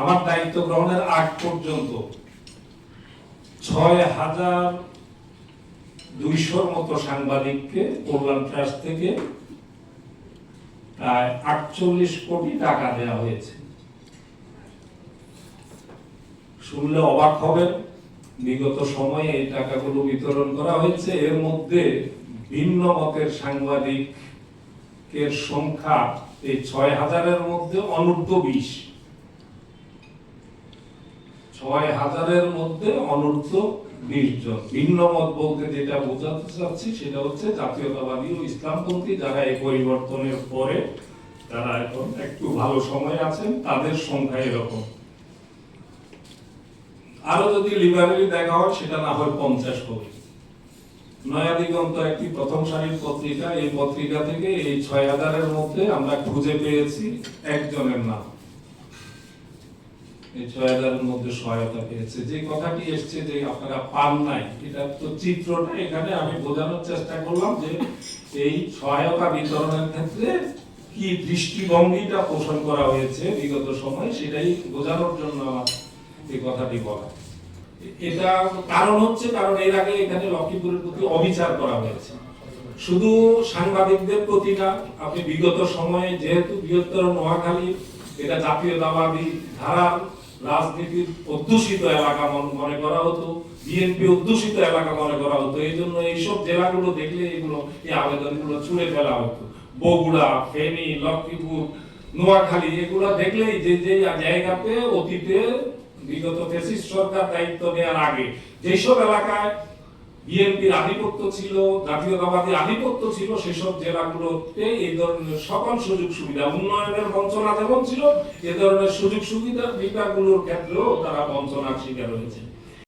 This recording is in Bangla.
আমার দায়িত্ব গ্রহণের আগ পর্যন্ত ছয় হাজার দুইশোর মতো সাংবাদিককে কল্যাণ ট্রাস্ট থেকে প্রায় আটচল্লিশ কোটি টাকা দেওয়া হয়েছে। শুনলে অবাক হবেন, বিগত সময়ে এই টাকাগুলো বিতরণ করা হয়েছে। এর মধ্যে ভিন্ন মতের সাংবাদিকের সংখ্যা এই ছয় হাজারের মধ্যে অনূর্ধ্ব বিশ। ছয় হাজারের মধ্যে অনূর্ধ্ব বিশ জন। ভিন্ন মত বলতে যেটা বোঝাতে চাচ্ছি সেটা হচ্ছে জাতীয়তাবাদী ও ইসলামপন্থী যারা এই পরিবর্তনের পরে তারা এখন একটু ভালো সময় আছেন, তাদের সংখ্যা এরকম। আরও যদি লিবারেলি দেখা হয়, সেটা না হয় পঞ্চাশ হবে নয়া দিগন্ত একটি প্রথম সারির পত্রিকা, এই পত্রিকা থেকে এই ছয় হাজারের মধ্যে আমরা খুঁজে পেয়েছি একজনের নাম। ছয় দৃষ্টিভঙ্গিটা পোষণ করা হয়েছে বিগত সময়, সেটাই বোঝানোর জন্য আমার এই কথাটি বলা। এটা কারণ হচ্ছে, কারণ এর আগে এখানে লক্ষ্মীপুরের প্রতি অবিচার করা হয়েছে। শুধু সাংবাদিকদের প্রতি না, আপনি বিগত সময়ে যেহেতু বৃহত্তর নোয়াখালী, এটা জাতীয়তাবাদী ধারার রাজনীতির অধ্যুষিত এলাকা মনে করা হতো, বিএনপি অধ্যুষিত এলাকা মনে করা হতো। এই জন্য এইসব জেলাগুলো দেখলে এগুলো, এই আবেদনগুলো ছুঁড়ে ফেলা হতো। বগুড়া, ফেনী, লক্ষ্মীপুর, নোয়াখালী, এগুলো দেখলেই যে যে জায়গাতে অতীতে বিগত ফেসিস সরকার দায়িত্ব নেওয়ার আগে, যেসব এলাকায় বিএনপির আধিপত্য ছিল, জাতীয়তাবাদী আধিপত্য ছিল সেসব জেলাগুলোতে এই ধরনের সকল সুযোগ সুবিধা, উন্নয়নের বঞ্চনা যেমন ছিল, এ ধরনের সুযোগ সুবিধা বিভাগগুলোর ক্ষেত্রেও তারা বঞ্চনার শিকার হয়েছে।